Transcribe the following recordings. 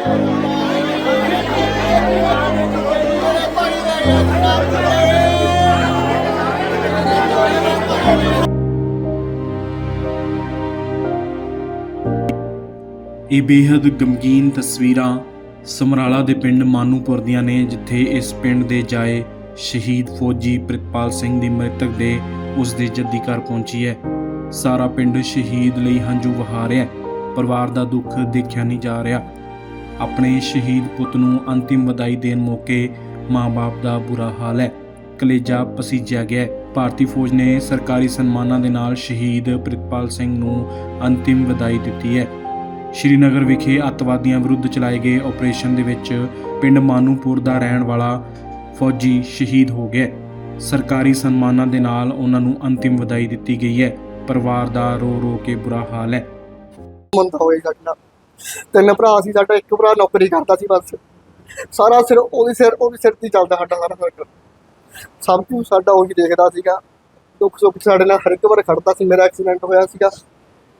ਇਹ ਬੇहद ਗਮਗੀਨ ਤਸਵੀਰਾਂ ਸਮਰਾਲਾ ਦੇ ਪਿੰਡ ਮਾਨੂਪੁਰ ਦੀਆਂ ਨੇ, ਜਿੱਥੇ ਇਸ ਪਿੰਡ ਦੇ ਜਾਏ ਸ਼ਹੀਦ ਫੌਜੀ ਪ੍ਰਿਤਪਾਲ ਸਿੰਘ ਦੀ ਮ੍ਰਿਤਕ ਦੇ ਉਸ ਦੇ ਜੱਦੀ ਘਰ ਪਹੁੰਚੀ ਹੈ। ਸਾਰਾ ਪਿੰਡ ਸ਼ਹੀਦ ਲਈ ਹੰਝੂ ਵਹਾ ਰਿਹਾ ਹੈ। ਪਰਿਵਾਰ ਦਾ ਦੁੱਖ ਦੇਖਿਆ ਨਹੀਂ ਜਾ ਰਿਹਾ। ਆਪਣੇ ਸ਼ਹੀਦ ਪੁੱਤ ਨੂੰ ਅੰਤਿਮ ਵਧਾਈ ਦੇਣ ਮੌਕੇ ਮਾਂ-ਬਾਪ ਦਾ ਬੁਰਾ ਹਾਲ ਹੈ। ਕਲੇਜਾ ਪਸੀਜਿਆ ਗਿਆ ਭਾਰਤੀ ਫੌਜ ਨੇ ਸਰਕਾਰੀ ਸਨਮਾਨਾਂ ਦੇ ਨਾਲ ਸ਼ਹੀਦ ਪ੍ਰਿਤਪਾਲ ਸਿੰਘ ਨੂੰ ਅੰਤਿਮ ਵਧਾਈ ਦਿੱਤੀ ਹੈ। ਸ਼੍ਰੀਨਗਰ ਵਿਖੇ ਅੱਤਵਾਦੀਆਂ ਵਿਰੁੱਧ ਚਲਾਏ ਗਏ ਆਪਰੇਸ਼ਨ ਦੇ ਵਿੱਚ ਪਿੰਡ ਮਾਨੂਪੁਰ ਦਾ ਰਹਿਣ ਵਾਲਾ ਫੌਜੀ ਸ਼ਹੀਦ ਹੋ ਗਿਆ ਸਰਕਾਰੀ ਸਨਮਾਨਾਂ ਦੇ ਨਾਲ ਉਹਨਾਂ ਨੂੰ ਅੰਤਿਮ ਵਧਾਈ ਦਿੱਤੀ ਗਈ ਹੈ। ਪਰਿਵਾਰ ਦਾ ਰੋ ਰੋ ਕੇ ਬੁਰਾ ਹਾਲ ਹੈ। ਮੰਦਾ ਹੋਏਗਾ ਕਿੰਨਾ ਤਿੰਨ ਭਰਾ ਸੀ, ਸਾਡਾ ਇੱਕ ਭਰਾ ਨੌਕਰੀ ਕਰਦਾ ਸੀ ਬਸ। ਸਾਰਾ ਸਿਰ ਉਹਦੇ ਸਿਰ ਉਹਦੇ ਸਿਰ ਤੇ ਚੱਲਦਾ ਸਾਡਾ ਸਾਰਾ ਸਰਕਲ ਸਭ ਕੁਝ ਸਾਡਾ ਉਹੀ ਦੇਖਦਾ ਸੀਗਾ। ਦੁੱਖ ਸੁੱਖ ਸਾਡੇ ਨਾਲ ਹਰ ਇੱਕ ਵਾਰ ਖੜਦਾ ਸੀ, ਮੇਰਾ ਐਕਸੀਡੈਂਟ ਹੋਇਆ ਸੀਗਾ।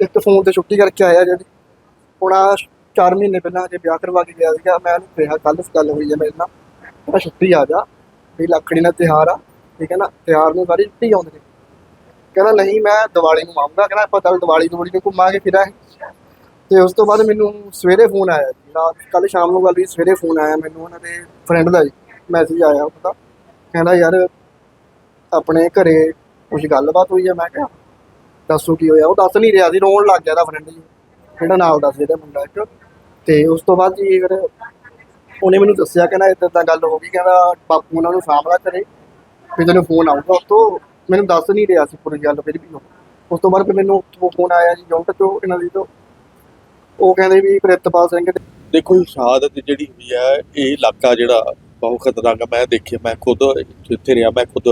ਇੱਕ ਫੋਨ ਤੇ ਛੁੱਟੀ ਕਰਕੇ ਆਇਆ ਜਿਹੜੀ ਹੁਣ ਆ 4 ਮਹੀਨੇ ਪਹਿਲਾਂ ਜੇ ਵਿਆਹ ਕਰਵਾ ਕੇ ਗਿਆ ਸੀਗਾ। ਮੈਂ ਉਹਨੂੰ ਕਿਹਾ ਕੱਲ ਗੱਲ ਹੋਈ ਹੈ ਮੇਰੇ ਨਾਲ। ਮੈਂ ਛੁੱਟੀ ਆ ਜਾ। ਵੀ ਲੱਕੜੀ ਨਾਲ ਤਿਉਹਾਰ ਆ। ਠੀਕ ਹੈ ਨਾ? ਤਿਉਹਾਰ ਨੂੰ ਸਾਰੀ ਛੁੱਟੀ ਆਉਂਦੀ ਨੇ ਕਹਿੰਦਾ, ਨਹੀਂ, ਮੈਂ ਦੀਵਾਲੀ ਨੂੰ ਆਉਂਗਾ ਕਹਿੰਦਾ, ਆਪਾਂ ਚੱਲ ਦੀਵਾਲੀ ਦੀਵਾਲੀ ਨੂੰ ਘੁੰਮਾਂਗੇ ਫਿਰਾਂ ਤੇ ਉਸ ਤੋਂ ਬਾਅਦ ਮੈਨੂੰ ਸਵੇਰੇ ਫੋਨ ਆਇਆ ਜੀ। ਰਾਤ ਕੱਲ ਸ਼ਾਮ ਨੂੰ ਗੱਲ ਹੋਈ, ਸਵੇਰੇ ਫੋਨ ਆਇਆ ਮੈਨੂੰ ਉਹਨਾਂ ਦੇ ਫਰੈਂਡ ਦਾ ਜੀ। ਮੈਸੇਜ ਆਇਆ ਉਹਦਾ। ਕਹਿੰਦਾ, ਯਾਰ, ਆਪਣੇ ਘਰੇ ਕੁਝ ਗੱਲਬਾਤ ਹੋਈ ਹੈ ਮੈਂ ਕਿਹਾ, ਦੱਸੋ ਕੀ ਹੋਇਆ? ਉਹ ਦੱਸ ਨਹੀਂ ਰਿਹਾ ਸੀ, ਰੋਣ ਲੱਗ ਗਿਆ ਦਾ ਫਰੈਂਡ ਜੀ। ਜਿਹੜਾ ਨਾਲ ਦੱਸ ਸੀ ਜਿਹੜਾ ਮੁੰਡਾ ਇੱਕ। ਤੇ ਉਸ ਤੋਂ ਬਾਅਦ ਜੀ ਫਿਰ ਉਹਨੇ ਮੈਨੂੰ ਦੱਸਿਆ, ਕਹਿੰਦਾ ਇਦਾਂ ਦਾ ਗੱਲ ਹੋ ਗਈ। ਕਹਿੰਦਾ, ਬਾਪੂ ਉਹਨਾਂ ਨੂੰ ਸਾਹਮਣਾ ਕਰੇ ਫਿਰ ਤੈਨੂੰ ਫੋਨ ਆਊਗਾ। ਉਸ ਤੋਂ ਮੈਨੂੰ ਦੱਸ ਨਹੀਂ ਰਿਹਾ ਸੀ ਪੂਰੀ ਗੱਲ, ਫਿਰ ਵੀ ਉਹ। ਉਸ ਤੋਂ ਬਾਅਦ ਫਿਰ ਮੈਨੂੰ ਉਹ ਫੋਨ ਆਇਆ ਜੀ, ਜੌਂਟ ਤੋਂ, ਇਹਨਾਂ ਦੀ ਤੋਂ। ਉਹ ਕਹਿੰਦੇ ਵੀ ਪ੍ਰਿਤਪਾਲ ਸਿੰਘ ਦੇ ਦੇਖੋ ਜੀ, ਸ਼ਹਾਦਤ ਜਿਹੜੀ ਹੋਈ ਹੈ ਇਹ ਇਲਾਕਾ ਜਿਹੜਾ ਬਹੁਤ ਖਤਰਨਾਕ ਹੈ ਮੈਂ ਦੇਖਿਆ, ਮੈਂ ਖੁਦ ਇੱਥੇ ਰਿਹਾ, ਮੈਂ ਖੁਦ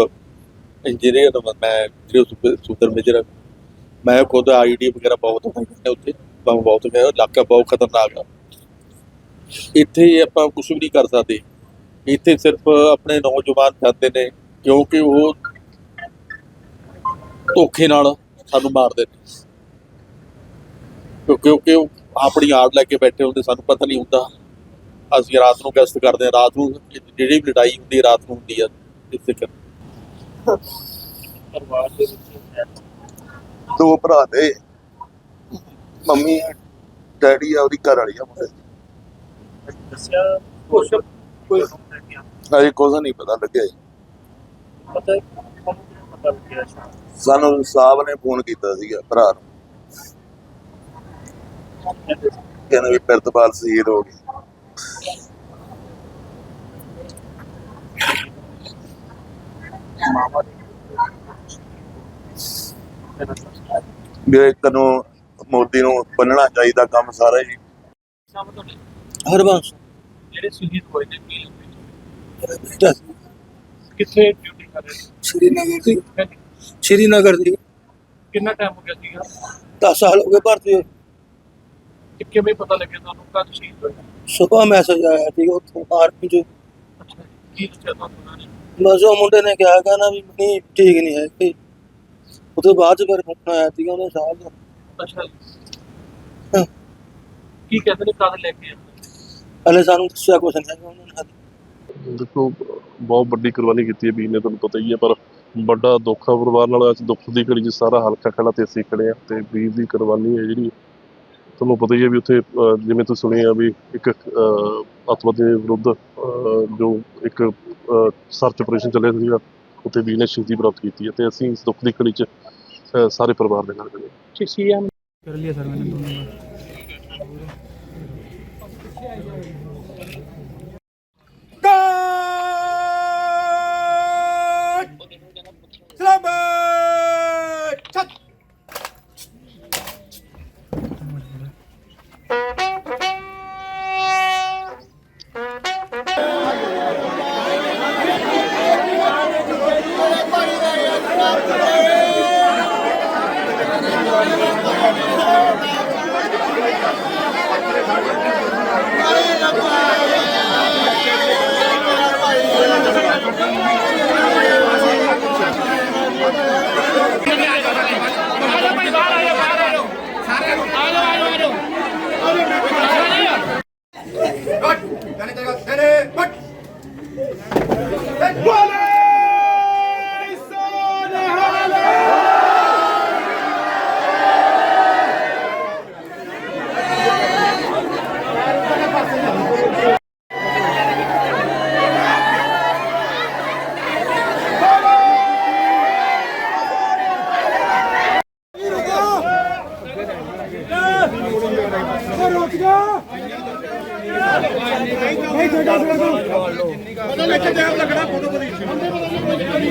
ਇੰਜੀਨੀਅਰ ਮੈਂ ਜਿਹੜੇ ਸੁਪਰ ਮੇਜਰ ਮੈਂ ਖੁਦ ਆਈਡੀ ਵਗੈਰਾ ਬਹੁਤ ਹੈ ਉੱਥੇ ਬਹੁਤ ਬਹੁਤ ਹੈ ਇਲਾਕਾ ਬਹੁਤ ਖਤਰਨਾਕ ਹੈ ਇੱਥੇ ਆਪਾਂ ਕੁਝ ਵੀ ਨਹੀਂ ਕਰ ਸਕਦੇ। ਇੱਥੇ ਸਿਰਫ ਆਪਣੇ ਨੌਜਵਾਨ ਜਾਂਦੇ ਨੇ, ਕਿਉਂਕਿ ਉਹ ਧੋਖੇ ਨਾਲ ਸਾਨੂੰ ਮਾਰਦੇ ਨੇ। ਕਿਉਂਕਿ ਉਹ ਆਪਣੀ ਆੜ ਲੈ ਕੇ ਬੈਠੇ ਹੁੰਦੇ ਸਾਨੂੰ ਪਤਾ ਨਹੀਂ ਹੁੰਦਾ। ਅਸੀਂ ਰਾਤ ਨੂੰ ਗਸ਼ਤ ਕਰਦੇ ਹਾਂ ਰਾਤ ਨੂੰ ਜਿਹੜੀ ਵੀ ਲੜਾਈ ਹੁੰਦੀ ਹੈ ਰਾਤ ਨੂੰ ਹੁੰਦੀ ਹੈ ਇਸੇ ਕਰ ਪਰਿਵਾਰ ਦੇ ਵਿੱਚ ਦੋ ਭਰਾ ਦੇ ਮੰਮੀ ਆ, ਡੈਡੀ ਆ ਉਹਦੀ ਘਰ ਵਾਲੀ ਆ ਮੁੰਡੇ। ਦੱਸਿਆ ਕੁਛ? ਕੋਈ ਹਜੇ ਕੁਝ ਨਹੀਂ ਪਤਾ ਲੱਗਿਆ ਜੀ। ਪਤਾ ਪਤਾ ਲੱਗਿਆ ਸਾਨੂੰ ਸਾਹਿਬ ਨੇ ਫੋਨ ਕੀਤਾ ਸੀਗਾ ਭਰਾ ਨੂੰ। ਕਹਿੰਦੇ ਵੀ ਪ੍ਰਿਤਪਾਲ ਸ਼ਹੀਦ ਹੋ ਗਏ ਵੀ ਇੱਕ ਨੂੰ ਮੋਦੀ ਨੂੰ ਬੰਨਣਾ ਚਾਹੀਦਾ ਕੰਮ ਸਾਰਾ ਜੀ ਹਰਬੰਸ। ਜਿਹੜੇ ਸ਼ਹੀਦ ਹੋਏ ਨੇ ਕਿੱਥੇ ਡਿਊਟੀ ਕਰ ਰਹੇ ਸ਼੍ਰੀਨਗਰ ਦੀ। ਸ਼੍ਰੀਨਗਰ ਦੀ। ਕਿੰਨਾ ਟਾਈਮ ਹੋ ਗਿਆ ਸੀਗਾ? 10 ਸਾਲ ਹੋ ਗਏ ਭਰਤੀ ਹੋਏ। ਕਿ ਕਿਵੇਂ ਪਤਾ ਲੱਗਿਆ ਤੁਹਾਨੂੰ? ਕਦ ਸ਼ਹੀਦ ਸੁਬਹ ਮੈਸੇਜ ਆਇਆ ਸੀ ਉੱਥੋਂ ਆਰਮੀ ਚ। ਅੱਛਾ ਕੀ ਦੱਸਿਆ ਤੁਹਾਨੂੰ ਉਹਨਾਂ ਨੇ? ਬਸ ਉਹ ਮੁੰਡੇ ਨੇ ਕਿਹਾ ਕਹਿੰਦਾ ਵੀ ਨਹੀਂ ਠੀਕ ਨਹੀਂ ਹੈ ਕਿ ਉਹਦੇ ਬਾਅਦ ਚ ਫਿਰ ਫੋਨ ਆਇਆ ਸੀਗਾ ਉਹਨੇ ਸਾਹਿਬ ਦਾ ਅੱਛਾ ਹਾਂ। ਕੀ ਕਹਿੰਦੇ ਨੇ ਕਦ ਲੈ ਕੇ ਆਏ ਹਲੇ ਸਾਨੂੰ ਦੱਸਿਆ ਕੁਛ ਨਹੀਂ ਹੈਗਾ ਉਹਨਾਂ ਨੇ ਹਾਲੇ। ਦੇਖੋ ਬਹੁਤ ਵੱਡੀ ਕੁਰਬਾਨੀ ਕੀਤੀ ਹੈ ਵੀਰ ਨੇ ਤੁਹਾਨੂੰ ਪਤਾ ਹੀ ਹੈ ਪਰ ਵੱਡਾ ਦੁੱਖ ਆ ਪਰਿਵਾਰ ਨਾਲ ਅੱਜ ਦੁੱਖ ਦੀ ਘੜੀ 'ਚ ਸਾਰਾ ਹਲਕਾ ਖੜਾ ਤੇ ਅਸੀਂ ਖੜੇ ਆ ਤੇ ਵੀਰ ਦੀ ਕੁਰਬਾਨੀ ਹੈ ਜਿਹੜੀ ਤੁਹਾਨੂੰ ਪਤਾ ਹੀ ਹੈ ਵੀ ਉੱਥੇ ਜਿਵੇਂ ਤੁਸੀਂ ਸੁਣਿਆ ਵੀ ਇੱਕ ਅਤਵਾਦੀ ਦੇ ਵਿਰੁੱਧ ਜੋ ਇੱਕ ਸਰਚ ਆਪਰੇਸ਼ਨ ਚੱਲਿਆ ਸੀਗਾ ਉੱਥੇ ਵੀ ਨੇ ਸ਼ਹੀਦੀ ਪ੍ਰਾਪਤ ਕੀਤੀ ਹੈ ਤੇ ਅਸੀਂ ਇਸ ਦੁੱਖ ਦੀ ਘੜੀ 'ਚ ਸਾਰੇ ਪਰਿਵਾਰ ਦੇ ਨਾਲ ਖੜੇ ਹਾਂ। ਸੀਐਮ ਕਰ ਲਿਆ ਸਰ ਮੈਨੇ ਦੋਨੋਂ त्याने त्याला त्याने पट ਨਹੀਂ ਛੱਡੋ ਛੱਡੋ ਪਤਾ ਨਹੀਂ ਕਿੱਥੇ ਟਾਈਮ ਲੱਗਣਾ ਫੋਟੋ ਪੋਜੀਸ਼ਨ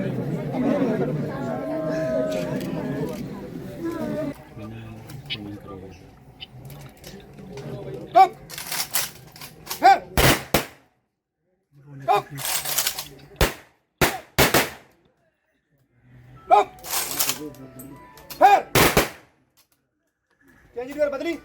ਫਿਰ। ਕੇਜਰੀਵਾਲ ਬਦਲੀ।